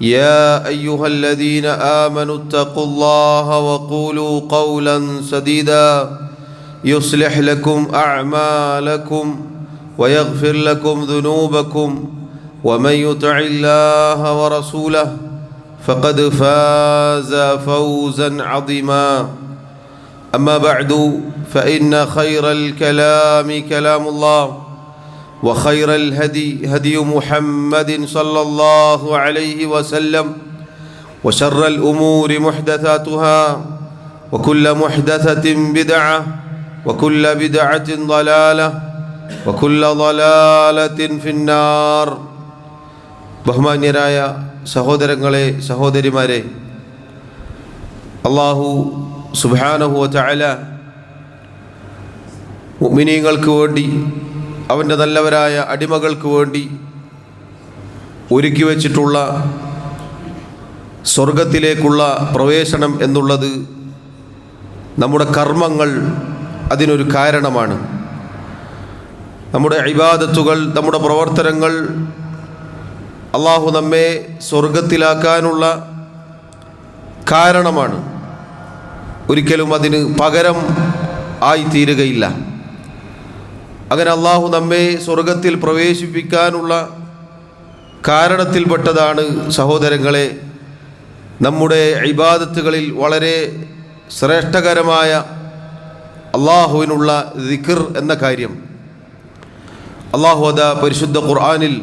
يا أيها الذين آمنوا اتقوا الله وقولوا قولا سديدا يصلح لكم أعمالكم ويغفر لكم ذنوبكم ومن يطع الله ورسوله فقد فاز فوزا عظيما. أما بعد فإن خير الكلام كلام الله. وخير الهدي هدي محمد صلى الله عليه وسلم وشر الأمور محدثاتها وكل محدثة بدعة وكل بدعة ضلالة وكل ضلالة في النار ബഹുമാന്യരായ സഹോദരങ്ങളെ സഹോദരിമാരെ അള്ളാഹു സുബാനഹു ചായ മുഅ്മിനീങ്ങൾക്ക് വേണ്ടി അവന്റെ നല്ലവരായ അടിമകൾക്ക് വേണ്ടി ഒരുക്കി വച്ചിട്ടുള്ള സ്വർഗത്തിലേക്കുള്ള പ്രവേശനം എന്നുള്ളത് നമ്മുടെ കർമ്മങ്ങൾ അതിനൊരു കാരണമാണ്. നമ്മുടെ ഇബാദത്തുകൾ നമ്മുടെ പ്രവർത്തനങ്ങൾ അള്ളാഹു നമ്മെ സ്വർഗത്തിലാക്കാനുള്ള കാരണമാണ്. ഒരിക്കലും അതിന് പകരം ആയിത്തീരുകയില്ല. അങ്ങനെ അള്ളാഹു നമ്മെ സ്വർഗത്തിൽ പ്രവേശിപ്പിക്കാനുള്ള കാരണത്തിൽപ്പെട്ടതാണ് സഹോദരങ്ങളെ നമ്മുടെ ഇബാദത്തുകളിൽ വളരെ ശ്രേഷ്ഠകരമായ അള്ളാഹുവിനുള്ള ദിഖിർ എന്ന കാര്യം. അള്ളാഹു അത പരിശുദ്ധ ഖുർആാനിൽ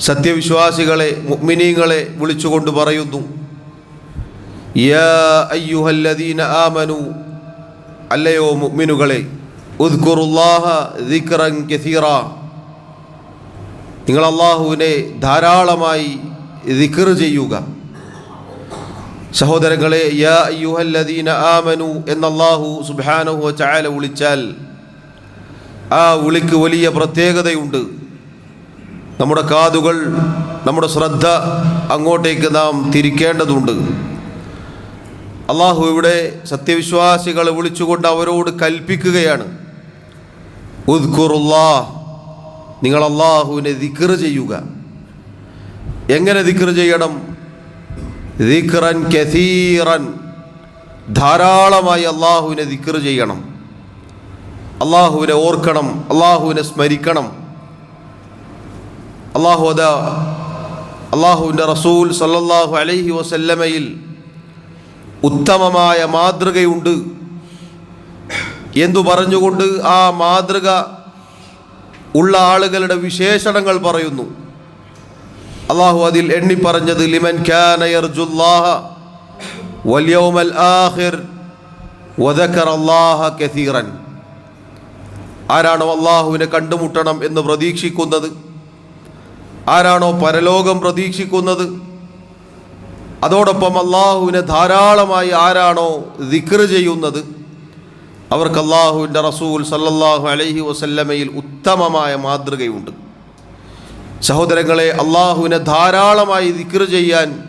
സത്യവിശ്വാസികളെ മുഅ്മിനീങ്ങളെ വിളിച്ചുകൊണ്ട് പറയുന്നു യാ അയ്യുഹല്ലദീന ആമനു അല്ലയോ കസീറ നിങ്ങൾ അള്ളാഹുവിനെ ധാരാളമായി ദിക്ർ ചെയ്യുക. സഹോദരങ്ങളെ യാ അയ്യുഹല്ലദീന ആമനു എന്ന അള്ളാഹു സുബാനഹു ചായാല വിളിച്ചാൽ ആ വിളിക്ക് വലിയ പ്രത്യേകതയുണ്ട്. നമ്മുടെ കാതുകൾ നമ്മുടെ ശ്രദ്ധ അങ്ങോട്ടേക്ക് നാം തിരിക്കേണ്ടതുണ്ട്. അള്ളാഹു ഇവിടെ സത്യവിശ്വാസികളെ വിളിച്ചുകൊണ്ട് അവരോട് കൽപ്പിക്കുകയാണ്. ഉദ്ഖുറുല്ലാ നിങ്ങൾ അള്ളാഹുവിനെ ദിക്കർ ചെയ്യുക. എങ്ങനെ ദിക്കർ ചെയ്യണം? ദിക്റൻ കസീറൻ. ധാരാളമായി അള്ളാഹുവിനെ ദിക്കർ ചെയ്യണം. അള്ളാഹുവിനെ ഓർക്കണം അള്ളാഹുവിനെ സ്മരിക്കണം. അള്ളാഹു അത അള്ളാഹുവിന്റെ റസൂൽ സല്ലല്ലാഹു അലൈഹി വസല്ലമയിൽ ഉത്തമമായ മാതൃകയുണ്ട്. എന്തു പറഞ്ഞുകൊണ്ട് ആ മാതൃക ഉള്ള ആളുകളുടെ വിശേഷണങ്ങൾ പറയുന്നു. അള്ളാഹു അതിൽ എണ്ണി പറഞ്ഞത് ലിമൻ കസീറൻ. ആരാണോ അള്ളാഹുവിനെ കണ്ടുമുട്ടണം എന്ന് പ്രതീക്ഷിക്കുന്നത്? ആരാണോ പരലോകം പ്രതീക്ഷിക്കുന്നത്? അതോടൊപ്പം അള്ളാഹുവിനെ ധാരാളമായി ആരാണോ ദിക്ർ ചെയ്യുന്നത്? അവർക്ക് അള്ളാഹുവിന്റെ റസൂൽ സല്ലല്ലാഹു അലൈഹി വസല്ലമയിൽ ഉത്തമമായ മാതൃകയുണ്ട്. സഹോദരങ്ങളെ അള്ളാഹുവിനെ ധാരാളമായി ദിക്ർ ചെയ്യാൻ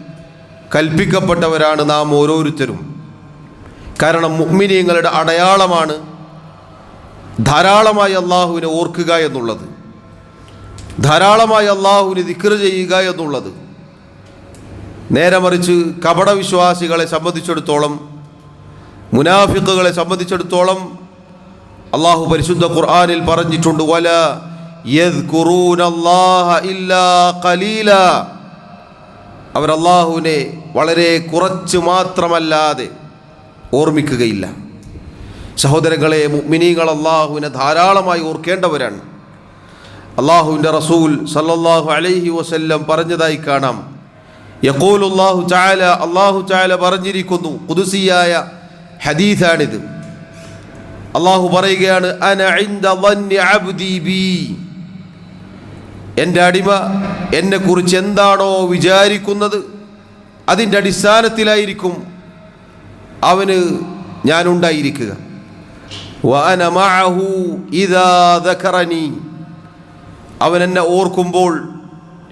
കൽപ്പിക്കപ്പെട്ടവരാണ് നാം ഓരോരുത്തരും. കാരണം മുഹ്മിനിയങ്ങളുടെ അടയാളമാണ് ധാരാളമായി അള്ളാഹുവിനെ ഓർക്കുക എന്നുള്ളത്. ധാരാളമായി അള്ളാഹുവിന് ദിക്ർ ചെയ്യുക എന്നുള്ളത്. നേരെ മറിച്ച് കപടവിശ്വാസികളെ സംബന്ധിച്ചിടത്തോളം മുനാഫിക്കുകളെ സംബന്ധിച്ചിടത്തോളം അള്ളാഹു പരിശുദ്ധ ഖുർആാനിൽ പറഞ്ഞിട്ടുണ്ട് വല അവർ അള്ളാഹുവിനെ വളരെ കുറച്ച് മാത്രമല്ലാതെ ഓർമ്മിക്കുകയില്ല. സഹോദരങ്ങളെ മുഅ്മിനീങ്ങൾ അള്ളാഹുവിനെ ധാരാളമായി ഓർക്കേണ്ടവരാണ്. അള്ളാഹുവിന്റെ റസൂൽ സല്ലല്ലാഹു അലൈഹി വസല്ലം പറഞ്ഞതായി കാണാം. യക്കോലുല്ലാഹു ചായ അള്ളാഹു ചായ പറഞ്ഞിരിക്കുന്നു കുതുസിയായ ഹദീസാണിത്. അള്ളാഹു പറയുകയാണ് എന്റെ അടിമ എന്നെക്കുറിച്ച് എന്താണോ വിചാരിക്കുന്നത് അതിന്റെ അടിസ്ഥാനത്തിലായിരിക്കും അവന് ഞാനുണ്ടായിരിക്കുക. അവൻ എന്നെ ഓർക്കുമ്പോൾ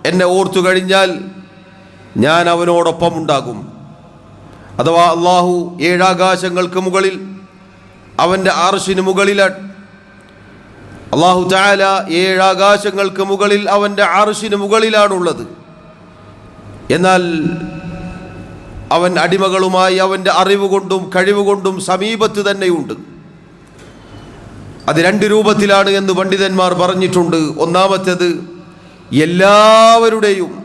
എന്നെ ഓർത്തു കഴിഞ്ഞാൽ ഞാൻ അവനോടൊപ്പം ഉണ്ടാകും. അഥവാ അള്ളാഹു ഏഴാകാശങ്ങൾക്ക് മുകളിൽ അവന്റെ ആർഷിന് മുകളിലാണ് അള്ളാഹു ചായാല ഏഴാകാശങ്ങൾക്ക് മുകളിൽ അവന്റെ ആർഷിന് മുകളിലാണുള്ളത്. എന്നാൽ അവൻ അടിമകളുമായി അവന്റെ അറിവ് കൊണ്ടും കഴിവ് സമീപത്ത് തന്നെയുണ്ട്. അത് രണ്ട് രൂപത്തിലാണ് എന്ന് പണ്ഡിതന്മാർ പറഞ്ഞിട്ടുണ്ട്. ഒന്നാമത്തേത് എല്ലാവരുടെയും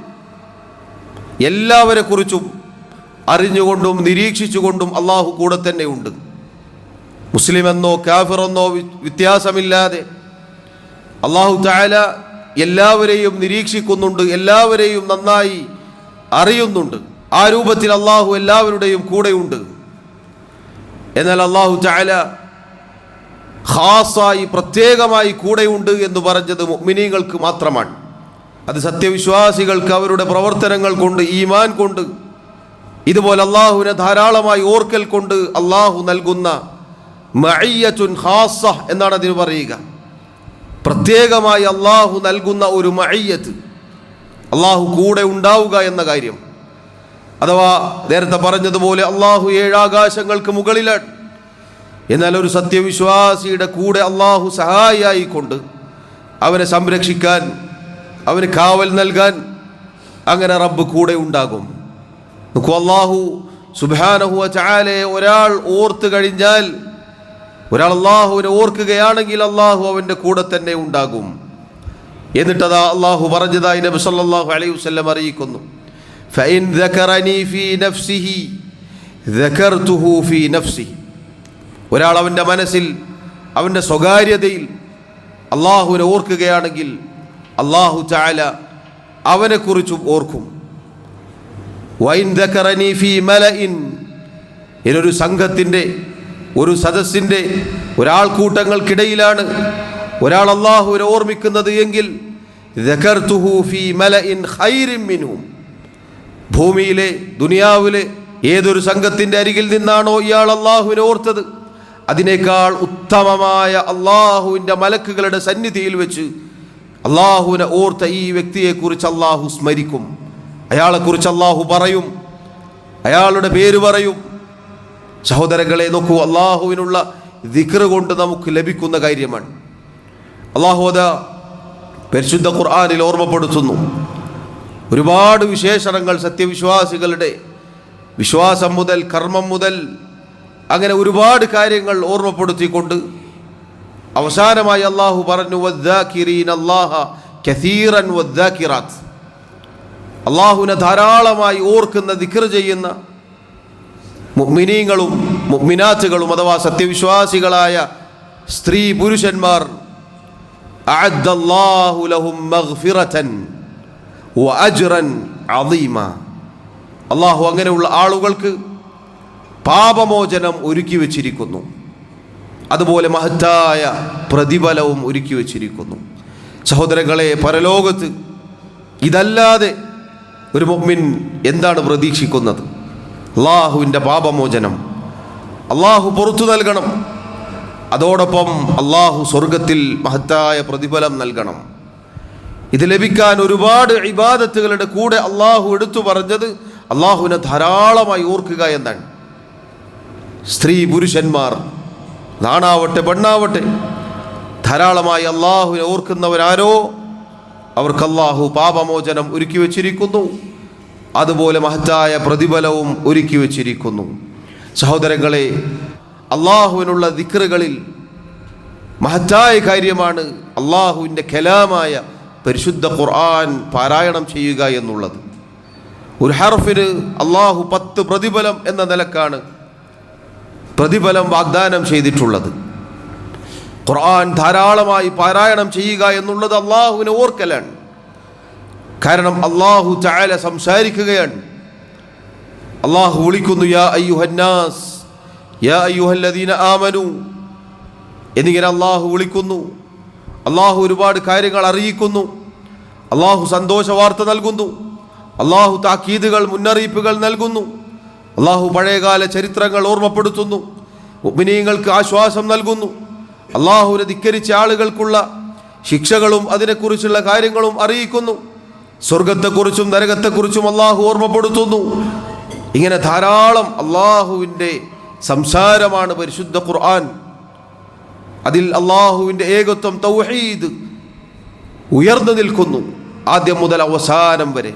എല്ലാവരെ കുറിച്ചും അറിഞ്ഞുകൊണ്ടും നിരീക്ഷിച്ചുകൊണ്ടും അള്ളാഹു കൂടെ തന്നെയുണ്ട് മുസ്ലിം എന്നോ കാഫിറെന്നോ വ്യത്യാസമില്ലാതെ അള്ളാഹു ചായാല എല്ലാവരെയും നിരീക്ഷിക്കുന്നുണ്ട് എല്ലാവരെയും നന്നായി അറിയുന്നുണ്ട്. ആ രൂപത്തിൽ അള്ളാഹു എല്ലാവരുടെയും കൂടെയുണ്ട്. എന്നാൽ അള്ളാഹു ചായാല ഖാസായി പ്രത്യേകമായി കൂടെയുണ്ട് എന്ന് പറഞ്ഞത് മുഅ്മിനീങ്ങൾക്ക് മാത്രമാണ്. അത് സത്യവിശ്വാസികൾക്ക് അവരുടെ പ്രവർത്തനങ്ങൾ കൊണ്ട് ഈമാൻ കൊണ്ട് ഇതുപോലെ അള്ളാഹുവിനെ ധാരാളമായി ഓർക്കൽ കൊണ്ട് അള്ളാഹു നൽകുന്ന മഅയ്യത്തുൻ ഹാസ എന്നാണ് അതിന് പറയുക. പ്രത്യേകമായി അള്ളാഹു നൽകുന്ന ഒരു മഅയ്യത്ത് അള്ളാഹു കൂടെ ഉണ്ടാവുക എന്ന കാര്യം. അഥവാ നേരത്തെ പറഞ്ഞതുപോലെ അള്ളാഹു ഏഴാകാശങ്ങൾക്ക് മുകളിലാണ്. എന്നാൽ ഒരു സത്യവിശ്വാസിയുടെ കൂടെ അള്ളാഹു സഹായിയായിക്കൊണ്ട് അവനെ സംരക്ഷിക്കാൻ അവന് കാവൽ നൽകാൻ അങ്ങനെ റബ്ബ് കൂടെ ഉണ്ടാകും. അള്ളാഹു സുബാനഹുവ ചായാലയെ ഒരാൾ ഓർത്ത് കഴിഞ്ഞാൽ ഒരാൾ അള്ളാഹുവിനെ ഓർക്കുകയാണെങ്കിൽ അള്ളാഹു അവന്റെ കൂടെ തന്നെ ഉണ്ടാകും. എന്നിട്ടതാ അള്ളാഹു പറഞ്ഞതായി നബി സല്ലാഹു അലൈഹി വസ്ലം അറിയിക്കുന്നു. ഒരാൾ അവന്റെ മനസ്സിൽ അവന്റെ സ്വകാര്യതയിൽ അള്ളാഹുവിനെ ഓർക്കുകയാണെങ്കിൽ അള്ളാഹു ചായ അവനെക്കുറിച്ചും ഓർക്കും. വൈൻ ദക്കറനി ഫി മലഇൻ. ഇതൊരു സംഘത്തിന്റെ ഒരു സദസ്സിന്റെ ഒരാൾക്കൂട്ടങ്ങൾക്കിടയിലാണ്. ഒരാൾ അള്ളാഹുവിനെ ഓർമ്മിക്കുന്നത് എങ്കിൽ ഫി മലഇൻ ഭൂമിയിലെ ദുനിയാവിലെ ഏതൊരു സംഘത്തിന്റെ അരികിൽ നിന്നാണോ ഇയാൾ അള്ളാഹുവിനെ ഓർത്തത്? അതിനേക്കാൾ ഉത്തമമായ അള്ളാഹുവിന്റെ മലക്കുകളുടെ സന്നിധിയിൽ വെച്ച് അള്ളാഹുവിനെ ഓർത്ത ഈ വ്യക്തിയെക്കുറിച്ച് അള്ളാഹു സ്മരിക്കും. അയാളെക്കുറിച്ച് അള്ളാഹു പറയും. അയാളുടെ പേര് പറയും. സഹോദരങ്ങളെ നോക്കൂ അള്ളാഹുവിനുള്ള ദിക്റ് കൊണ്ട് നമുക്ക് ലഭിക്കുന്ന കാര്യമാണ്. അള്ളാഹു അത് പരിശുദ്ധ ഖുർആാനിൽ ഓർമ്മപ്പെടുത്തുന്നു. ഒരുപാട് വിശേഷണങ്ങൾ സത്യവിശ്വാസികളുടെ വിശ്വാസം മുതൽ കർമ്മം മുതൽ അങ്ങനെ ഒരുപാട് കാര്യങ്ങൾ ഓർമ്മപ്പെടുത്തിക്കൊണ്ട് അവസാനമായി അള്ളാഹു പറഞ്ഞു "വദ്ദാക്കിരീന അള്ളാഹ കസീറൻ വദ്ദാക്കിറാത്ത്." അള്ളാഹുവിനെ ധാരാളമായി ഓർക്കുന്ന ദിക്കർ ചെയ്യുന്ന മുഅ്മിനീങ്ങളും മുഅ്മിനാത്തുകളും അഥവാ സത്യവിശ്വാസികളായ സ്ത്രീ പുരുഷന്മാർ അള്ളാഹു അങ്ങനെയുള്ള ആളുകൾക്ക് പാപമോചനം ഒരുക്കി വച്ചിരിക്കുന്നു. അതുപോലെ മഹത്തായ പ്രതിഫലവും ഒരുക്കി വച്ചിരിക്കുന്നു. സഹോദരങ്ങളെ പരലോകത്ത് ഇതല്ലാതെ ഒരു മൊമ്മിൻ എന്താണ് പ്രതീക്ഷിക്കുന്നത്? അള്ളാഹുവിന്റെ പാപമോചനം. അള്ളാഹു പുറത്തു നൽകണം. അതോടൊപ്പം അള്ളാഹു സ്വർഗത്തിൽ മഹത്തായ പ്രതിഫലം നൽകണം. ഇത് ലഭിക്കാൻ ഒരുപാട് ഇബാദത്തുകളുടെ കൂടെ അള്ളാഹു എടുത്തു പറഞ്ഞത് അള്ളാഹുവിനെ ധാരാളമായി ഓർക്കുക എന്നാണ്. സ്ത്രീ പുരുഷന്മാർ നാണാവട്ടെ പെണ്ണാവട്ടെ ധാരാളമായി അള്ളാഹുവിനെ ഓർക്കുന്നവരാരോ അവർക്ക് അള്ളാഹു പാപമോചനം ഒരുക്കി വച്ചിരിക്കുന്നു. അതുപോലെ മഹത്തായ പ്രതിഫലവും ഒരുക്കി വച്ചിരിക്കുന്നു. സഹോദരങ്ങളെ അള്ളാഹുവിനുള്ള ദിക്റുകളിൽ മഹത്തായ കാര്യമാണ് അള്ളാഹുവിന്റെ കലാമായ പരിശുദ്ധ ഖുർആൻ പാരായണം ചെയ്യുക എന്നുള്ളത്. ഒരു ഹർഫിന് അള്ളാഹു പത്ത് പ്രതിഫലം എന്ന നിലക്കാണ് പ്രതിഫലം വാഗ്ദാനം ചെയ്തിട്ടുള്ളത്. ഖുർആൻ ധാരാളമായി പാരായണം ചെയ്യുക എന്നുള്ളത് അള്ളാഹുവിനെ ഓർക്കലാണ്. കാരണം അള്ളാഹു ചായാല സംസാരിക്കുകയാണ്. അള്ളാഹു വിളിക്കുന്നു യാ അയ്യുഹന്നാസ് യാ അയ്യുഹല്ലദീന ആമനു. എന്നിങ്ങനെ അള്ളാഹു വിളിക്കുന്നു. അള്ളാഹു ഒരുപാട് കാര്യങ്ങൾ അറിയിക്കുന്നു. അള്ളാഹു സന്തോഷ വാർത്ത നൽകുന്നു. അള്ളാഹു താക്കീതുകൾ മുന്നറിയിപ്പുകൾ നൽകുന്നു. അള്ളാഹു പഴയകാല ചരിത്രങ്ങൾ ഓർമ്മപ്പെടുത്തുന്നു. ഉമിനീയങ്ങൾക്ക് ആശ്വാസം നൽകുന്നു. അള്ളാഹുവിനെ ധിക്കരിച്ച ആളുകൾക്കുള്ള ശിക്ഷകളും അതിനെക്കുറിച്ചുള്ള കാര്യങ്ങളും അറിയിക്കുന്നു. സ്വർഗത്തെക്കുറിച്ചും നരകത്തെക്കുറിച്ചും അള്ളാഹു ഓർമ്മപ്പെടുത്തുന്നു. ഇങ്ങനെ ധാരാളം അള്ളാഹുവിന്റെ സംസാരമാണ് പരിശുദ്ധ ഖുർആൻ. അതിൽ അള്ളാഹുവിന്റെ ഏകത്വം തൗഹീദ് ഉയർന്നു നിൽക്കുന്നു ആദ്യം മുതൽ അവസാനം വരെ.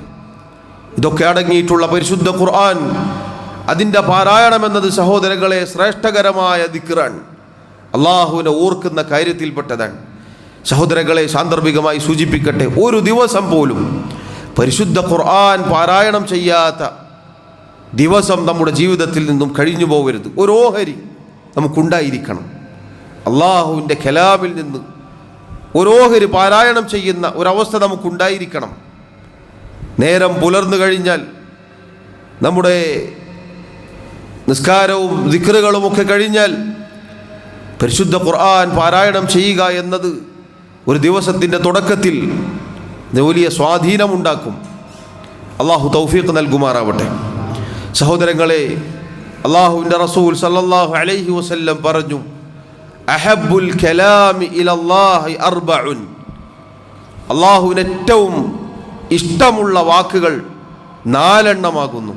ഇതൊക്കെ അടങ്ങിയിട്ടുള്ള പരിശുദ്ധ ഖുർആൻ അതിന്റെ പാരായണം എന്നത് സഹോദരങ്ങളെ ശ്രേഷ്ഠകരമായ ദിക്റാണ്. അള്ളാഹുവിനെ ഓർക്കുന്ന കാര്യത്തിൽപ്പെട്ടതാണ്. സഹോദരങ്ങളെ സാന്ദർഭികമായി സൂചിപ്പിക്കട്ടെ ഒരു ദിവസം പോലും പരിശുദ്ധ ഖുർആൻ പാരായണം ചെയ്യാത്ത ദിവസം നമ്മുടെ ജീവിതത്തിൽ നിന്നും കഴിഞ്ഞു പോകരുത്. ഒരു ഓഹരി നമുക്കുണ്ടായിരിക്കണം. അള്ളാഹുവിന്റെ ഖലാബിൽ നിന്ന് ഒരു ഓഹരി പാരായണം ചെയ്യുന്ന ഒരവസ്ഥ നമുക്കുണ്ടായിരിക്കണം. നേരം പുലർന്നു കഴിഞ്ഞാൽ നമ്മുടെ നിസ്കാരവും ദിക്കറുകളും ഒക്കെ കഴിഞ്ഞാൽ പരിശുദ്ധ ഖുർആൻ പാരായണം ചെയ്യുക എന്നത് ഒരു ദിവസത്തിന്റെ തുടക്കത്തിൽ വലിയ സ്വാധീനമുണ്ടാക്കും. അള്ളാഹു തൗഫീഖ് നൽകുമാറാവട്ടെ. സഹോദരങ്ങളെ അള്ളാഹുവിന്റെ റസൂൽ സല്ലല്ലാഹു അലൈഹി വസല്ലം പറഞ്ഞു അഹബുൽ കലാമി അള്ളാഹുവിന് ഏറ്റവും ഇഷ്ടമുള്ള വാക്കുകൾ നാലെണ്ണമാകുന്നു.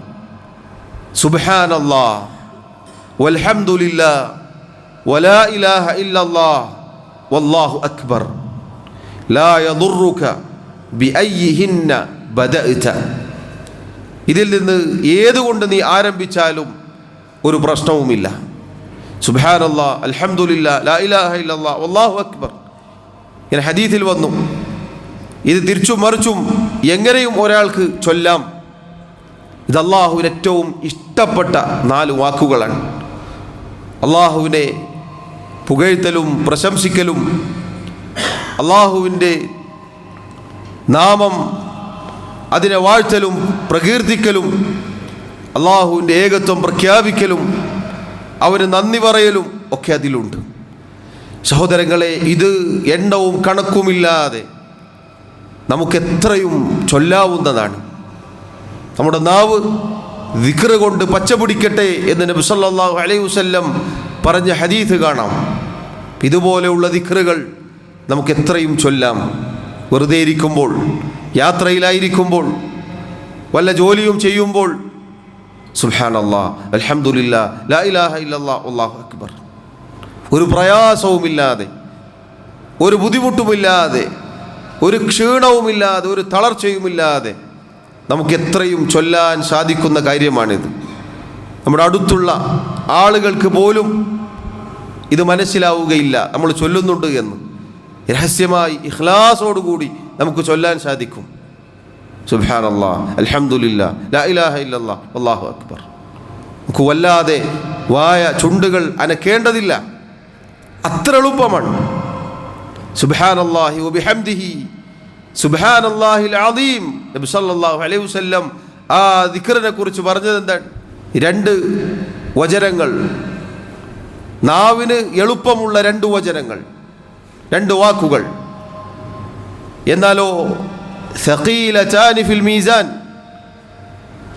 സുബ്ഹാനല്ലാ വൽഹംദുലില്ലാ വലാ ഇലാഹ الله والله അക്ബർ لا يضرك بأيهن ബദഅത. ഇതിൽ നിന്ന് ഏതുകൊണ്ട് നീ ആരംഭിച്ചാലും ഒരു പ്രശ്നവുമില്ല. സുബാൻ അള്ളാ ലാ ഇലാഹ വല്ലാഹു അക്ബർ. ഇങ്ങനെ ഹദീഥിൽ വന്നു. ഇത് തിരിച്ചും മറിച്ചും എങ്ങനെയും ഒരാൾക്ക് ചൊല്ലാം. ഇത് അള്ളാഹുവിന് ഏറ്റവും ഇഷ്ടപ്പെട്ട നാല് വാക്കുകളാണ്. അള്ളാഹുവിനെ പുകഴ്ത്തലും പ്രശംസിക്കലും അള്ളാഹുവിന്റെ നാമം അതിനെ വാഴ്ത്തലും പ്രകീർത്തിക്കലും അള്ളാഹുവിന്റെ ഏകത്വം പ്രഖ്യാപിക്കലും അവന് നന്ദി പറയലും ഒക്കെ അതിലുണ്ട്. സഹോദരങ്ങളെ ഇത് എണ്ണവും കണക്കുമില്ലാതെ നമുക്കെത്രയും ചൊല്ലാവുന്നതാണ്. നമ്മുടെ നാവ് വിക്ര കൊണ്ട് പച്ച പിടിക്കട്ടെ എന്ന് നബി സല്ലല്ലാഹു അലൈഹി പറഞ്ഞ ഹദീത്ത് കാണാം. ഇതുപോലെയുള്ള ദിക്റുകൾ നമുക്ക് എത്രയും ചൊല്ലാം. വെറുതെ ഇരിക്കുമ്പോൾ യാത്രയിലായിരിക്കുമ്പോൾ വല്ല ജോലിയും ചെയ്യുമ്പോൾ സുഹാൻ അൽഹംദുലില്ലാ ലാ ഇലാഹ അക്ബർ. ഒരു പ്രയാസവുമില്ലാതെ ഒരു ബുദ്ധിമുട്ടുമില്ലാതെ ഒരു ക്ഷീണവുമില്ലാതെ ഒരു തളർച്ചയുമില്ലാതെ നമുക്ക് എത്രയും ചൊല്ലാൻ സാധിക്കുന്ന കാര്യമാണിത്. നമ്മുടെ അടുത്തുള്ള ആളുകൾക്ക് പോലും ഇത് മനസ്സിലാവുകയില്ല. നമ്മൾ ചൊല്ലുന്നുണ്ട് എന്ന്. രഹസ്യമായി ഇഖ്ലാസോടുകൂടി നമുക്ക് ചൊല്ലാൻ സാധിക്കും. സുബാൻ അള്ളാ ലാ ഇലാഹ ഇല്ലല്ലാ അല്ലാഹു അക്ബർ. നമുക്ക് വല്ലാതെ വായ ചുണ്ടുകൾ അനക്കേണ്ടതില്ല. അത്ര എളുപ്പമാണ്. സുബ്ഹാനല്ലാഹി വബിഹംദിഹി സുബ്ഹാനല്ലാഹിൽ അള്ളാഹി നബി സല്ലല്ലാഹു അലൈഹി വസല്ലം ആ ദിഖറിനെ കുറിച്ച് പറഞ്ഞത് എന്താണ് രണ്ട് വചനങ്ങൾ. നാവിന് എളുപ്പമുള്ള രണ്ട് വചനങ്ങൾ രണ്ട് വാക്കുകൾ. എന്നാലോ മീസാൻ.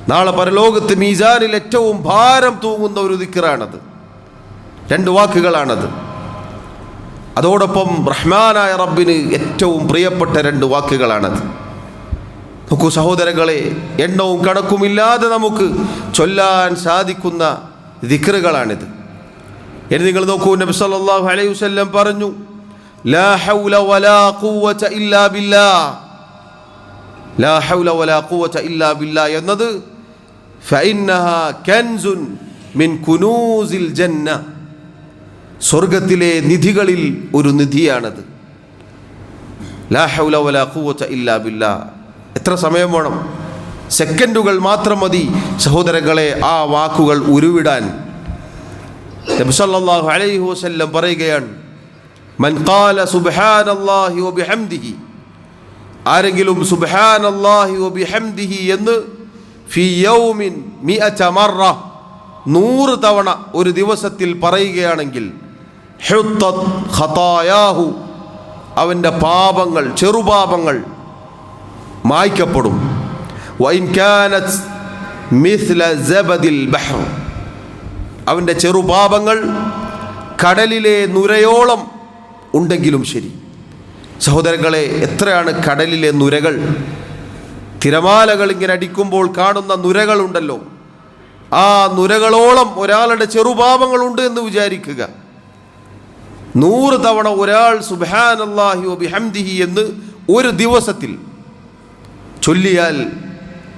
നാളെ പരലോകത്ത് മീസാനിൽ ഏറ്റവും ഭാരം തൂങ്ങുന്ന ഒരു ദിക്കറാണത് രണ്ട് വാക്കുകളാണത്. അതോടൊപ്പം റഹ്മാനായ റബ്ബിന് ഏറ്റവും പ്രിയപ്പെട്ട രണ്ട് വാക്കുകളാണത്. നോക്കൂ സഹോദരങ്ങളെ എണ്ണവും കണക്കുമില്ലാതെ നമുക്ക് ചൊല്ലാൻ സാധിക്കുന്ന ദിക്റുകളാണിത്. ഇനി നിങ്ങൾ നോക്കൂ നബി സല്ലല്ലാഹു അലൈഹി വസല്ലം പറഞ്ഞു ലാ ഹൗല വലാ ഖുവത ഇല്ലാ ബില്ലാ. ലാ ഹൗല വലാ ഖുവത ഇല്ലാ ബില്ലാ എന്നത് ഫഇന്നഹ കൻസുൻ മിൻ കുനൂസിൽ ജന്ന. സ്വർഗത്തിലെ നിധികളിൽ ഒരു നിധിയാണത്. ലാ ഹൗല വലാ ഖുവത ഇല്ലാ ബില്ലാ. എത്ര സമയം വേണം? സെക്കൻഡുകൾ മാത്രം മതി. സഹോദരങ്ങളെ ആ വാക്കുകൾ ഉരുവിടാൻ. നബി സല്ലല്ലാഹു അലൈഹി വസല്ലം പറയുകയാണ് മൻ ഖാല സുബ്ഹാനല്ലാഹി വബിഹംദിഹി ആരെങ്കിലും സുബ്ഹാനല്ലാഹി വബിഹംദിഹി എന്ന് ഫി യൗമിൻ മിഅത മറ നൂറ് തവണ ഒരു ദിവസത്തിൽ പറയുകയാണെങ്കിൽ ഖതായാഹു. അവന്റെ പാപങ്ങൾ ചെറുപാപങ്ങൾ മായ്ക്കപ്പെടും. അവന്റെ ചെറുപാപങ്ങൾ കടലിലെ നുരയോളം ഉണ്ടെങ്കിലും ശരി. സഹോദരങ്ങളെ എത്രയാണ് കടലിലെ നുരകൾ? തിരമാലകൾ ഇങ്ങനെ അടിക്കുമ്പോൾ കാണുന്ന നുരകളുണ്ടല്ലോ ആ നുരകളോളം ഒരാളുടെ ചെറുപാപങ്ങളുണ്ട് എന്ന് വിചാരിക്കുക. നൂറ് തവണ ഒരാൾ സുബാനല്ലാഹി ബിഹംദിഹി എന്ന് ഒരു ദിവസത്തിൽ ചൊല്ലിയാൽ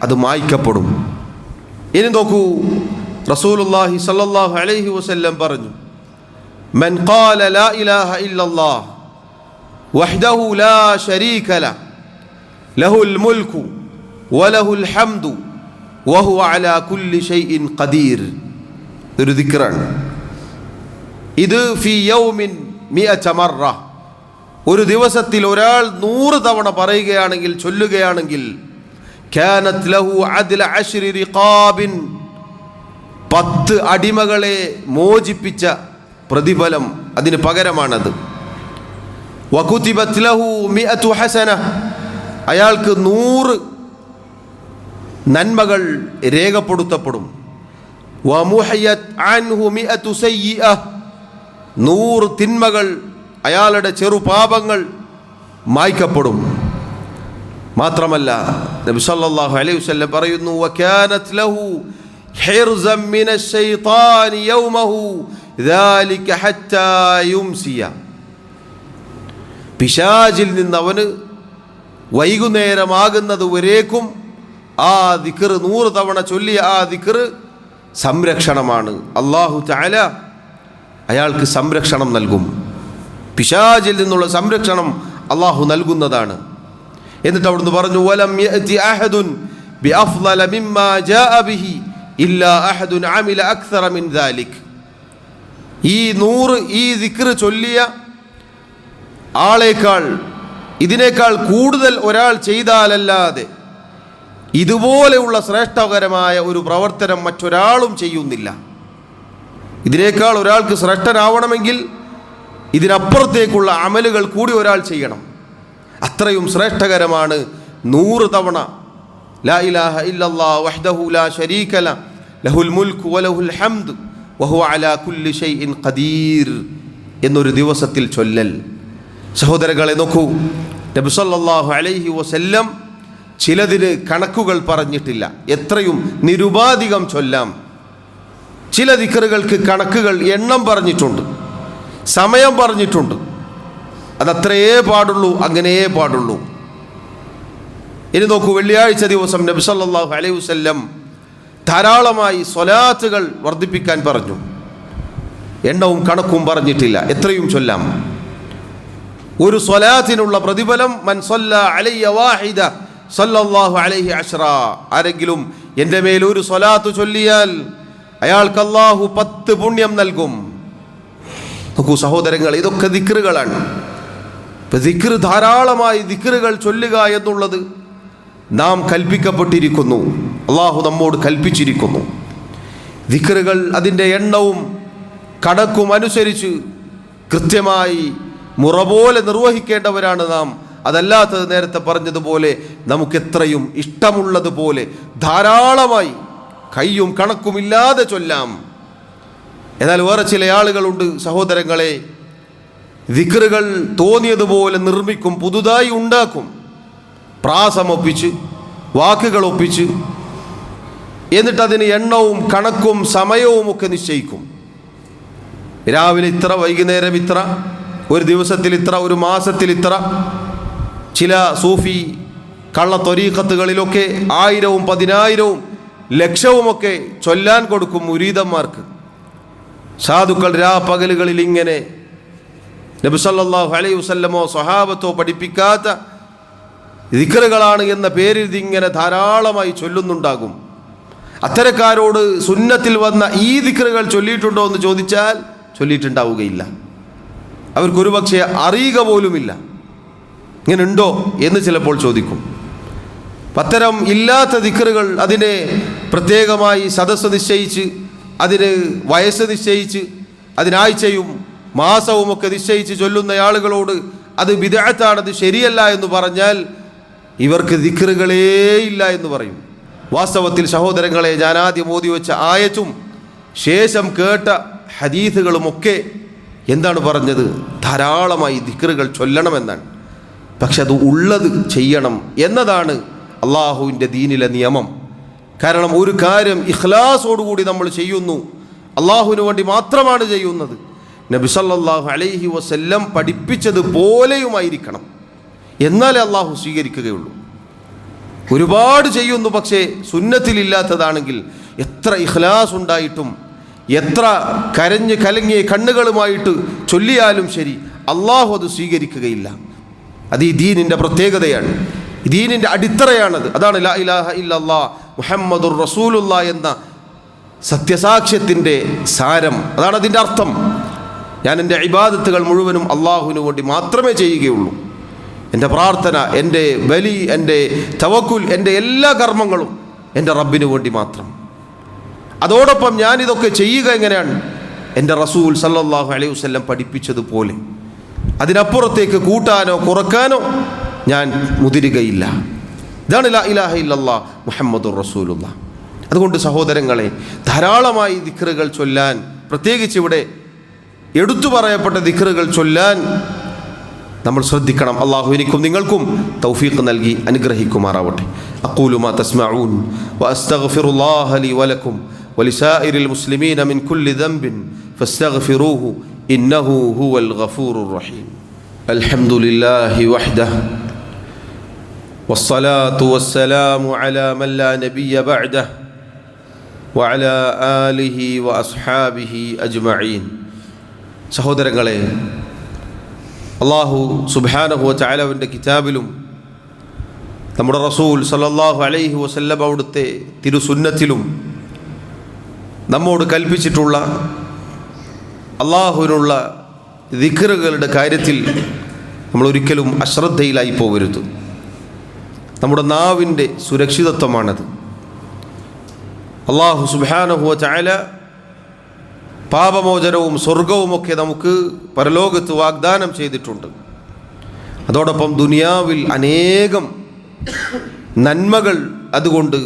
അത് മായ്ക്കപ്പെടും. ഇനി നോക്കൂ റസൂലുല്ലാഹി സല്ലല്ലാഹു അലൈഹി വസല്ലം പറഞ്ഞു മൻ ഖാല ലാ ഇലാഹ ഇല്ലല്ലാഹ് വഹ്ദഹു ലാ ശരീക ല ലഹുൽ മുൽക്കു വലഹുൽ ഹംദു വഹുവ അലാ കുല്ലി ഷൈഇൻ ഖദീർ. ഒരു ദിക്റാണ്. ഇത് ഫി യൗമിൻ മിഅത മറ. ഒരു ദിവസത്തിൽ ഒരാൾ നൂറ് തവണ പറയുകയാണെങ്കിൽ ചൊല്ലുകയാണെങ്കിൽ കാനത്ത് ലഹു അദ്ല അശ്രി റിഖാബിൻ. പത്ത് അടിമകളെ മോചിപ്പിച്ച പ്രതിഫലം അതിന് പകരമാണത്. വകുതിബത് ലഹു മിഅതു ഹസന. അയാൾക്ക് നൂറ് നന്മകൾ രേഖപ്പെടുത്തപ്പെടും. വമുഹയ്യത് അൻഹു മിഅതു സയ്യിഅ. നൂറ് തിന്മകൾ അയാളുടെ ചെറുപാപങ്ങൾ മായ്ക്കപ്പെടും. മാത്രമല്ല നബി സല്ലല്ലാഹു അലൈഹി വസല്ലം പറയുന്നു വകാനത് ലഹു ഹിർസൻ മിന ശൈത്താനി യൗമഹു ذلك حتى يمسي പിശാചിൽ നിന്ന് അവന് വൈകുന്നേരമാകുന്നത് വരേക്കും ആ ദിക്ർ നൂറ് തവണ ചൊല്ലിയ ആ ദിക്ർ സംരക്ഷണമാണ് അള്ളാഹു തആല അയാൾക്ക് സംരക്ഷണം നൽകും പിശാചിൽ നിന്നുള്ള സംരക്ഷണം അള്ളാഹു നൽകുന്നതാണ് എന്നിട്ട് അവിടുന്ന് പറഞ്ഞു വലം അഹദുൻ ജാഅ ബിഹി ഇല്ലാ അഹദുൻ അമില മിൻ ഈ നൂറ് ഈ ദിക്ർ ചൊല്ലിയ ആളേക്കാൾ ഇതിനേക്കാൾ കൂടുതൽ ഒരാൾ ചെയ്താലല്ലാതെ ഇതുപോലെയുള്ള ശ്രേഷ്ഠകരമായ ഒരു പ്രവർത്തനം മറ്റൊരാളും ചെയ്യുന്നില്ല. ഇതിനേക്കാൾ ഒരാൾക്ക് ശ്രേഷ്ഠനാവണമെങ്കിൽ ഇതിനപ്പുറത്തേക്കുള്ള അമലുകൾ കൂടി ഒരാൾ ചെയ്യണം. അത്രയും ശ്രേഷ്ഠകരമാണ് നൂറ് തവണ. ലാ ഇലാഹ വഹ്ദഹു ലാ ലഹുൽ വലഹുൽ അലാ കുല്ലി ഷൈഇൻ ഖദീർ എന്നൊരു ദിവസത്തിൽ ചൊല്ലൽ. സഹോദരങ്ങളെ നോക്കൂ നബി സല്ലല്ലാഹു അലൈഹി വസല്ലം ചിലതിന് കണക്കുകൾ പറഞ്ഞിട്ടില്ല. എത്രയും നിരുപാധികം ചൊല്ലാം. ചില ദിക്കറുകൾക്ക് കണക്കുകൾ എണ്ണം പറഞ്ഞിട്ടുണ്ട്. സമയം പറഞ്ഞിട്ടുണ്ട്. അതത്രയേ പാടുള്ളൂ അങ്ങനെയേ പാടുള്ളൂ. ഇനി നോക്കൂ വെള്ളിയാഴ്ച ദിവസം നബി സല്ലല്ലാഹു അലൈഹി വസല്ലം ധാരാളമായി സ്വലാത്തുകൾ വർദ്ധിപ്പിക്കാൻ പറഞ്ഞു. എണ്ണവും കണക്കും പറഞ്ഞിട്ടില്ല എത്രയും ചൊല്ലാം. ഒരു സ്വലാത്തിനുള്ള പ്രതിഫലം മൻ സല്ല വാഹിദ സല്ലല്ലാഹു അലൈഹി അഷ്റ. ആരെങ്കിലും എന്റെ മേൽ ഒരു സ്വലാത്ത് ചൊല്ലിയാൽ അയാൾക്ക് അള്ളാഹു പത്ത് പുണ്യം നൽകും. നോക്കൂ സഹോദരങ്ങൾ ഇതൊക്കെ ദിക്റുകളാണ്. ദിക്ർ ധാരാളമായി ദിക്റുകൾ ചൊല്ലുക എന്നുള്ളത് നാം കൽപ്പിക്കപ്പെട്ടിരിക്കുന്നു. അള്ളാഹു നമ്മോട് കൽപ്പിച്ചിരിക്കുന്നു. ദിക്റുകൾ അതിന്റെ എണ്ണവും കണക്കും അനുസരിച്ച് കൃത്യമായി മുറ പോലെ നിർവഹിക്കേണ്ടവരാണ് നാം. അതല്ലാത്തത് നേരത്തെ പറഞ്ഞതുപോലെ നമുക്കെത്രയും ഇഷ്ടമുള്ളതുപോലെ ധാരാളമായി കയ്യും കണക്കുമില്ലാതെ ചൊല്ലാം. എന്നാൽ വേറെ ചില ആളുകളുണ്ട് സഹോദരങ്ങളെ ദിക്റുകൾ തോന്നിയതുപോലെ നിർമ്മിക്കും പുതുതായി ഉണ്ടാക്കും. പ്രാസമൊപ്പിച്ച് വാക്കുകൾ ഒപ്പിച്ച് എന്നിട്ട് അതിന് എണ്ണവും കണക്കും സമയവും ഒക്കെ നിശ്ചയിക്കും. രാവിലെ ഇത്ര വൈകുന്നേരം ഇത്ര ഒരു ദിവസത്തിൽ ഇത്ര ഒരു മാസത്തിൽ ഇത്ര ചില സൂഫി കള്ള ആയിരവും പതിനായിരവും ലക്ഷവുമൊക്കെ ചൊല്ലാൻ കൊടുക്കും മുരീതന്മാർക്ക് സാധുക്കൾ രാപ്പകലുകളിൽ ഇങ്ങനെ നബി സല്ലല്ലാഹു അലൈഹി വസല്ലമോ സ്വഹാബത്തോ പഠിപ്പിക്കാത്ത ദിക്റുകളാണ് എന്ന പേരിൽ ഇതിങ്ങനെ ധാരാളമായി ചൊല്ലുന്നുണ്ടാകും. അത്തരക്കാരോട് സുന്നത്തിൽ വന്ന ഈ ദിക്റുകൾ ചൊല്ലിയിട്ടുണ്ടോ എന്ന് ചോദിച്ചാൽ ചൊല്ലിയിട്ടുണ്ടാവുകയില്ല. അവർക്കൊരു പക്ഷേ അറിയുക പോലുമില്ല. ഇങ്ങനെ ഉണ്ടോ എന്ന് ചിലപ്പോൾ ചോദിക്കും. അത്തരം ഇല്ലാത്ത ദിക്റുകൾ അതിനെ പ്രത്യേകമായി സദസ്സ് നിശ്ചയിച്ച് അതിന് വയസ്സ് നിശ്ചയിച്ച് അതിനാഴ്ചയും മാസവും ഒക്കെ നിശ്ചയിച്ച് ചൊല്ലുന്ന ആളുകളോട് അത് വിദഗ്ധാണ് അത് ശരിയല്ല എന്ന് പറഞ്ഞാൽ ഇവർക്ക് ദിക്റുകളേ ഇല്ല എന്ന് പറയും. വാസ്തവത്തിൽ സഹോദരങ്ങളെ ഞാൻ ആദ്യം ഓതി വെച്ച ആയത്തും ശേഷം കേട്ട ഹദീസുകളുമൊക്കെ എന്താണ് പറഞ്ഞത്? ധാരാളമായി ദിക്റുകൾ ചൊല്ലണമെന്നാണ്. പക്ഷെ അത് ഉള്ളത് ചെയ്യണം എന്നതാണ് അള്ളാഹുവിന്റെ ദീനിലെ നിയമം. കാരണം ഒരു കാര്യം ഇഖ്ലാസോടുകൂടി നമ്മൾ ചെയ്യുന്നു അള്ളാഹുവിന് വേണ്ടി മാത്രമാണ് ചെയ്യുന്നത്. നബി സല്ലല്ലാഹു അലൈഹി വസ്ല്ലം പഠിപ്പിച്ചത് പോലെയുമായിരിക്കണം. എന്നാലേ അള്ളാഹു സ്വീകരിക്കുകയുള്ളൂ. ഒരുപാട് ചെയ്യുന്നു പക്ഷേ സുന്നത്തിലില്ലാത്തതാണെങ്കിൽ എത്ര ഇഖ്ലാസ് ഉണ്ടായിട്ടും എത്ര കരഞ്ഞ് കലങ്ങിയ കണ്ണുകളുമായിട്ട് ചൊല്ലിയാലും ശരി അള്ളാഹു അത് സ്വീകരിക്കുകയില്ല. അത് ഈ ദീനിന്റെ പ്രത്യേകതയാണ്. ദീനിന്റെ അടിത്തറയാണത്. അതാണ് ലാ ഇലാഹ ഇല്ലല്ലാ മുഹമ്മദുർ റസൂലുള്ള എന്ന സത്യസാക്ഷ്യത്തിന്റെ സാരം. അതാണ് അതിന്റെ അർത്ഥം. ഞാൻ എന്റെ ഇബാദത്തുകൾ മുഴുവനും അള്ളാഹുവിന് വേണ്ടി മാത്രമേ ചെയ്യുകയുള്ളൂ. എന്റെ പ്രാർത്ഥന എന്റെ ബലി എന്റെ തവക്കുൽ എന്റെ എല്ലാ കർമ്മങ്ങളും എന്റെ റബ്ബിന് വേണ്ടി മാത്രം. അതോടൊപ്പം ഞാനിതൊക്കെ ചെയ്യുക എങ്ങനെയാണ്? എന്റെ റസൂൽ സല്ലാഹു അലൈഹി വസല്ലം പഠിപ്പിച്ചതുപോലെ. അതിനപ്പുറത്തേക്ക് കൂട്ടാനോ കുറക്കാനോ ഞാൻ മുതിരുകയില്ല. ഇതാണ് ലാ ഇലാഹ ഇല്ലല്ലാ മുഹമ്മദുർ റസൂലുള്ള അതുകൊണ്ട് സഹോദരങ്ങളെ ധാരാളമായി ദിക്റുകൾ ചൊല്ലാൻ പ്രത്യേകിച്ച് ഇവിടെ എടുത്തു പറയപ്പെട്ട ദിക്റുകൾ ചൊല്ലാൻ നമ്മൾ ശ്രദ്ധിക്കണം അള്ളാഹു എനിക്കും നിങ്ങൾക്കും തൗഫീഖ് നൽകി അനുഗ്രഹിക്കുമാറാവട്ടെ അഖൂലു മാ തസ്മഊൻ വഅസ്തഗ്ഫിറുല്ലാഹ ലി വലക്കും ولسائر المسلمين من كل ذنب فاستغفروه إنه هو الغفور الرحيم الحمد لله وحده والصلاة والسلام على من لا نبي بعده وعلى آله وأصحابه أجمعين സഹോദരങ്ങളെ അള്ളാഹു സുബാനഹു ചായലവിന്റെ കിതാബിലും നമ്മുടെ റസൂൽ സല്ലല്ലാഹു അലൈഹി വസല്ലം അവിടുത്തെ തിരുസുന്നത്തിലും നമ്മോട് കൽപ്പിച്ചിട്ടുള്ള അള്ളാഹുവിനുള്ള ദിഖറുകളുടെ കാര്യത്തിൽ നമ്മൾ ഒരിക്കലും അശ്രദ്ധയിലായി പോകരുത്. നമ്മുടെ നാവിന്റെ സുരക്ഷിതത്വമാണത്. അള്ളാഹു സുബാനഹുവ ചായ പാപമോചനവും സ്വർഗവുമൊക്കെ നമുക്ക് പരലോകത്ത് വാഗ്ദാനം ചെയ്തിട്ടുണ്ട്. അതോടൊപ്പം ദുനിയാവിൽ അനേകം നന്മകൾ അതുകൊണ്ട്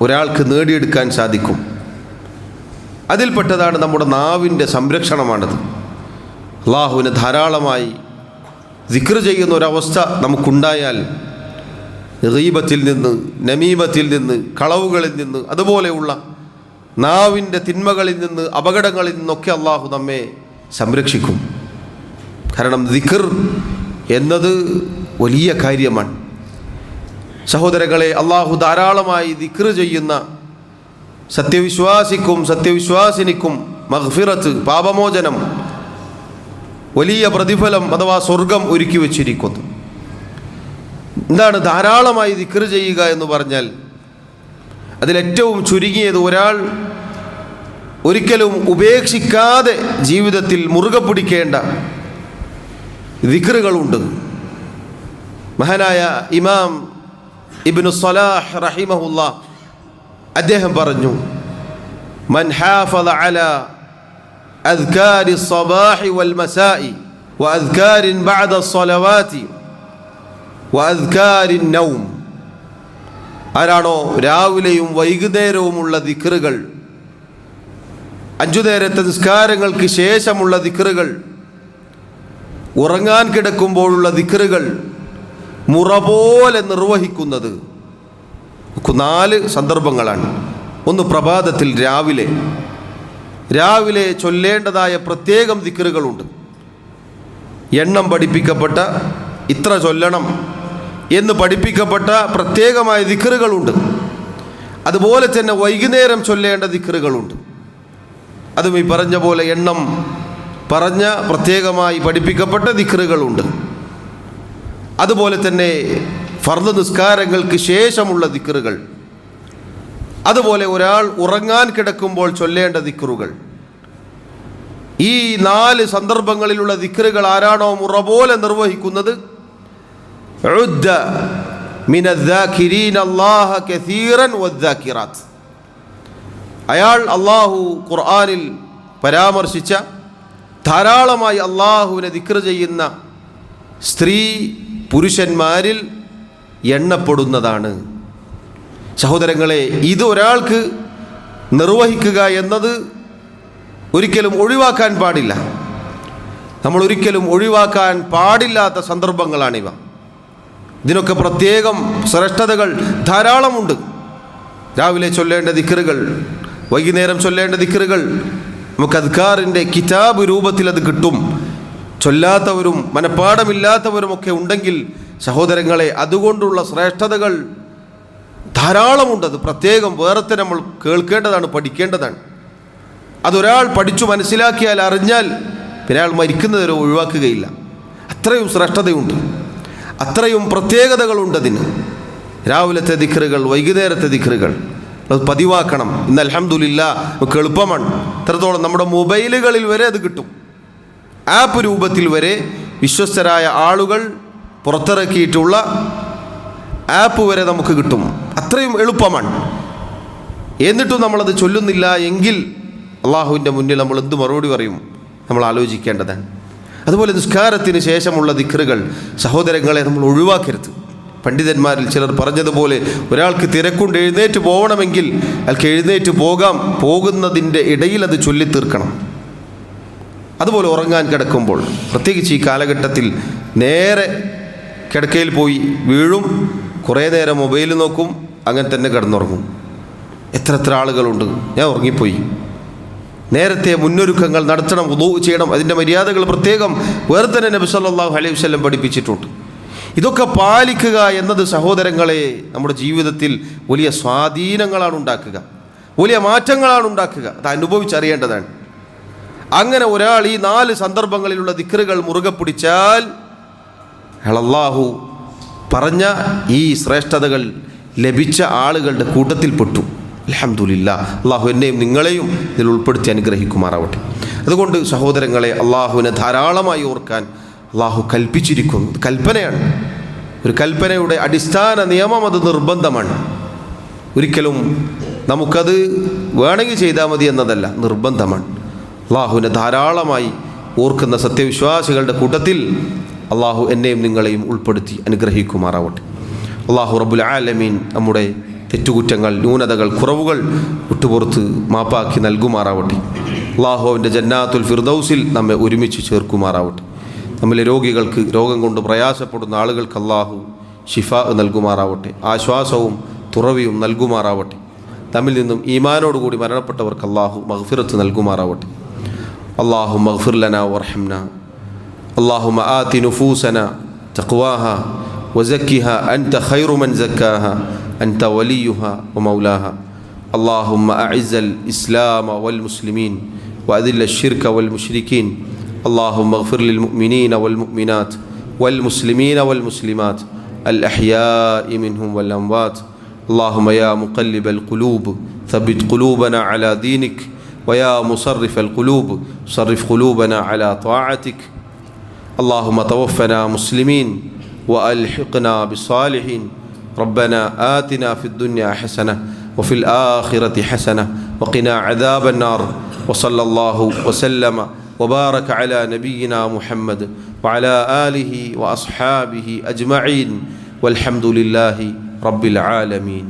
ഒരാൾക്ക് നേടിയെടുക്കാൻ സാധിക്കും. അതിൽപ്പെട്ടതാണ് നമ്മുടെ നാവിന്റെ സംരക്ഷണമാണത്. അള്ളാഹുവിനെ ധാരാളമായി ദിക്ർ ചെയ്യുന്ന ഒരവസ്ഥ നമുക്കുണ്ടായാൽ റീബത്തിൽ നിന്ന് നമീബത്തിൽ നിന്ന് കളവുകളിൽ നിന്ന് അതുപോലെയുള്ള നാവിന്റെ തിന്മകളിൽ നിന്ന് അപകടങ്ങളിൽ നിന്നൊക്കെ അള്ളാഹു നമ്മെ സംരക്ഷിക്കും. കാരണം ദിഖർ എന്നത് വലിയ കാര്യമാണ്. സഹോദരങ്ങളെ അള്ളാഹു ധാരാളമായി ദിഖർ ചെയ്യുന്ന സത്യവിശ്വാസിക്കും സത്യവിശ്വാസിനിക്കും മഹ്ഫിറത്ത് പാപമോചനം വലിയ പ്രതിഫലം അഥവാ സ്വർഗം ഒരുക്കി വച്ചിരിക്കുന്നു. എന്താണ് ധാരാളമായി ദിക്ർ ചെയ്യുക എന്ന് പറഞ്ഞാൽ അതിലേറ്റവും ചുരുങ്ങിയത് ഒരാൾ ഒരിക്കലും ഉപേക്ഷിക്കാതെ ജീവിതത്തിൽ മുറുകെ പിടിക്കേണ്ട ദിക്റുകളുണ്ട് മഹാനായ ഇമാം ഇബ്നു സലാഹ് റഹിമഹുല്ല അദ്ദേഹം പറഞ്ഞു മൻ ഹാഫദ അല أذكار الصباح والمساء وأذكار بعد الصلوات وأذكار النوم ആരാണോ രാവിലെയും വൈകുന്നേരവുമുള്ള ദിക്റുകൾ അഞ്ചു നേരത്തെ നിസ്കാരങ്ങൾക്ക് ശേഷമുള്ള ദിക്റുകൾ ഉറങ്ങാൻ കിടക്കുമ്പോഴുള്ള ദിക്റുകൾ മുറ പോലെ നിർവഹിക്കുന്നത് നാല് സന്ദർഭങ്ങളാണ്. ഒന്ന് പ്രഭാതത്തിൽ രാവിലെ. രാവിലെ ചൊല്ലേണ്ടതായ പ്രത്യേകം ദിക്റുകളുണ്ട്. എണ്ണം പഠിപ്പിക്കപ്പെട്ട ഇത്ര ചൊല്ലണം. എന്ന് പഠിപ്പിക്കപ്പെട്ട പ്രത്യേകമായ ദിക്കറുകളുണ്ട് അതുപോലെ തന്നെ വൈകുന്നേരം ചൊല്ലേണ്ട ദിക്കറുകളുണ്ട് അതും ഈ പറഞ്ഞ പോലെ എണ്ണം പറഞ്ഞ പ്രത്യേകമായി പഠിപ്പിക്കപ്പെട്ട ദിക്കറുകളുണ്ട് അതുപോലെ തന്നെ ഫർദ് നിസ്കാരങ്ങൾക്ക് ശേഷമുള്ള ദിക്കറുകൾ അതുപോലെ ഒരാൾ ഉറങ്ങാൻ കിടക്കുമ്പോൾ ചൊല്ലേണ്ട ദിക്കറുകൾ ഈ നാല് സന്ദർഭങ്ങളിലുള്ള ദിക്കറുകൾ ആരാണോ മുറ പോലെ നിർവഹിക്കുന്നത് അയാൾ അള്ളാഹു ഖുർആനിൽ പരാമർശിച്ച ധാരാളമായി അള്ളാഹുവിനെ ദിക്ർ ചെയ്യുന്ന സ്ത്രീ പുരുഷന്മാരിൽ എണ്ണപ്പെടുന്നതാണ്. സഹോദരങ്ങളെ ഇത് ഒരാൾക്ക് നിർവഹിക്കുക എന്നത് ഒരിക്കലും ഒഴിവാക്കാൻ പാടില്ല. നമ്മൾ ഒരിക്കലും ഒഴിവാക്കാൻ പാടില്ലാത്ത സന്ദർഭങ്ങളാണിവ. ഇതിനൊക്കെ പ്രത്യേകം ശ്രേഷ്ഠതകൾ ധാരാളമുണ്ട്. രാവിലെ ചൊല്ലേണ്ട ദിക്കറുകൾ വൈകുന്നേരം ചൊല്ലേണ്ട ദിക്കറുകൾ നമുക്ക് അദ്കാറിന്റെ കിതാബ് രൂപത്തിൽ അത് കിട്ടും. ചൊല്ലാത്തവരും മനഃപ്പാടമില്ലാത്തവരും ഒക്കെ ഉണ്ടെങ്കിൽ സഹോദരങ്ങളെ അതുകൊണ്ടുള്ള ശ്രേഷ്ഠതകൾ ധാരാളമുണ്ട്. അത് പ്രത്യേകം വേറത്തെ നമ്മൾ കേൾക്കേണ്ടതാണ് പഠിക്കേണ്ടതാണ്. അതൊരാൾ പഠിച്ചു മനസ്സിലാക്കിയാൽ അറിഞ്ഞാൽ പിന്നെ അയാൾ മരിക്കുന്നവരെ ഒഴിവാക്കുകയില്ല. അത്രയും ശ്രേഷ്ഠതയുണ്ട്. അത്രയും പ്രത്യേകതകളുണ്ട് അതിന്. രാവിലത്തെ ദിക്കറുകൾ വൈകുന്നേരത്തെ ദിക്കറുകൾ അത് പതിവാക്കണം. ഇന്ന് അലഹമുല്ല നമുക്ക് എളുപ്പമാണ്. എത്രത്തോളം നമ്മുടെ മൊബൈലുകളിൽ വരെ അത് കിട്ടും. ആപ്പ് രൂപത്തിൽ വരെ വിശ്വസ്തരായ ആളുകൾ പുറത്തിറക്കിയിട്ടുള്ള ആപ്പ് വരെ നമുക്ക് കിട്ടും. അത്രയും എളുപ്പമാണ്. എന്നിട്ടും നമ്മളത് ചൊല്ലുന്നില്ല എങ്കിൽ അള്ളാഹുവിന്റെ മുന്നിൽ നമ്മൾ എന്ത് മറുപടി പറയും? നമ്മൾ ആലോചിക്കേണ്ടതാണ്. അതുപോലെ നിസ്കാരത്തിന് ശേഷമുള്ള ദിക്റുകൾ സഹോദരങ്ങളെ നമ്മൾ ഒഴിവാക്കരുത്. പണ്ഡിതന്മാരിൽ ചിലർ പറഞ്ഞതുപോലെ ഒരാൾക്ക് തിരക്കൊണ്ട് എഴുന്നേറ്റ് പോകണമെങ്കിൽ അയാൾക്ക് എഴുന്നേറ്റ് പോകാം പോകുന്നതിന്റെ ഇടയിൽ അത് ചൊല്ലിത്തീർക്കണം. അതുപോലെ ഉറങ്ങാൻ കിടക്കുമ്പോൾ പ്രത്യേകിച്ച് ഈ കാലഘട്ടത്തിൽ നേരെ കിടക്കയിൽ പോയി വീഴും കുറേ നേരം മൊബൈൽ നോക്കും അങ്ങനെ തന്നെ കിടന്നുറങ്ങും. എത്ര എത്ര ആളുകളുണ്ട്. ഞാൻ ഉറങ്ങിപ്പോയി. നേരത്തെ മുന്നൊരുക്കങ്ങൾ നടത്തണം ഉദൂ ചെയ്യണം അതിന്റെ മര്യാദകൾ പ്രത്യേകം വേറെ തന്നെ നബി സല്ലല്ലാഹു അലൈഹി വസല്ലം പഠിപ്പിച്ചിട്ടുണ്ട്. ഇതൊക്കെ പാലിക്കുക എന്നത് സഹോദരങ്ങളെ നമ്മുടെ ജീവിതത്തിൽ വലിയ സ്വാധീനങ്ങളാണ് ഉണ്ടാക്കുക. വലിയ മാറ്റങ്ങളാണ് ഉണ്ടാക്കുക. അത് അനുഭവിച്ചറിയേണ്ടതാണ്. അങ്ങനെ ഒരാൾ ഈ നാല് സന്ദർഭങ്ങളിലുള്ള ദിക്റുകൾ മുറുകെ പിടിച്ചാൽ അള്ളാഹു പറഞ്ഞ ഈ ശ്രേഷ്ഠതകൾ ലഭിച്ച ആളുകളുടെ കൂട്ടത്തിൽപ്പെട്ടു അലഹമുല്ല അള്ളാഹു എന്നെയും നിങ്ങളെയും ഇതിൽ ഉൾപ്പെടുത്തി അനുഗ്രഹിക്കുമാറാവട്ടെ. അതുകൊണ്ട് സഹോദരങ്ങളെ അള്ളാഹുവിനെ ധാരാളമായി ഓർക്കാൻ അള്ളാഹു കൽപ്പിച്ചിരിക്കുന്നു. കൽപ്പനയാണ്. ഒരു കൽപ്പനയുടെ അടിസ്ഥാന നിയമം അത് നിർബന്ധമാണ്. ഒരിക്കലും നമുക്കത് വേണമെങ്കിൽ ചെയ്താൽ മതി എന്നതല്ല നിർബന്ധമാണ്. അള്ളാഹുവിനെ ധാരാളമായി ഓർക്കുന്ന സത്യവിശ്വാസികളുടെ കൂട്ടത്തിൽ അള്ളാഹു എന്നെയും നിങ്ങളെയും ഉൾപ്പെടുത്തി അനുഗ്രഹിക്കുമാറാവട്ടെ. അള്ളാഹു റബുൽ ആലമീൻ നമ്മുടെ തെറ്റുകുറ്റങ്ങൾ ന്യൂനതകൾ കുറവുകൾ വിട്ടുപുറത്ത് മാപ്പാക്കി നൽകുമാറാവട്ടെ. അള്ളാഹുവിന്റെ ജന്നാത്തുൽ ഫിർദൌസിൽ നമ്മെ ഒരുമിച്ച് ചേർക്കുമാറാവട്ടെ. നമ്മിലെ രോഗികൾക്ക് രോഗം കൊണ്ട് പ്രയാസപ്പെടുന്ന ആളുകൾക്ക് അള്ളാഹു ഷിഫ നൽകുമാറാവട്ടെ. ആശ്വാസവും തുറവിയും നൽകുമാറാവട്ടെ. തമ്മിൽ നിന്നും ഈമാനോടുകൂടി മരണപ്പെട്ടവർക്ക് അള്ളാഹു മഹ്ഫിറത്ത് നൽകുമാറാവട്ടെ. അള്ളാഹു മഹ്ഫിർലന വർഹംന അള്ളാഹു മഹാ തിനുഫൂസന തക്വാഹ വസക്കിഹ അൻ തൈറുമൻ ജക്കാഹ أنت وليها ومولاها. اللهم أعز الإسلام والمسلمين وأذل الشرك والمشركين. اللهم اغفر للمؤمنين والمؤمنات والمسلمين والمسلمات. الأحياء منهم والأموات. اللهم يا مقلب القلوب ثبت قلوبنا على دينك. ويا مصرف القلوب صرف قلوبنا على طاعتك. اللهم توفنا مسلمين وألحقنا بالصالحين. ربنا آتنا في الدنيا حسنه وفي الاخره حسنه وقنا عذاب النار وصلى الله وسلم وبارك على نبينا محمد وعلى اله واصحابه اجمعين والحمد لله رب العالمين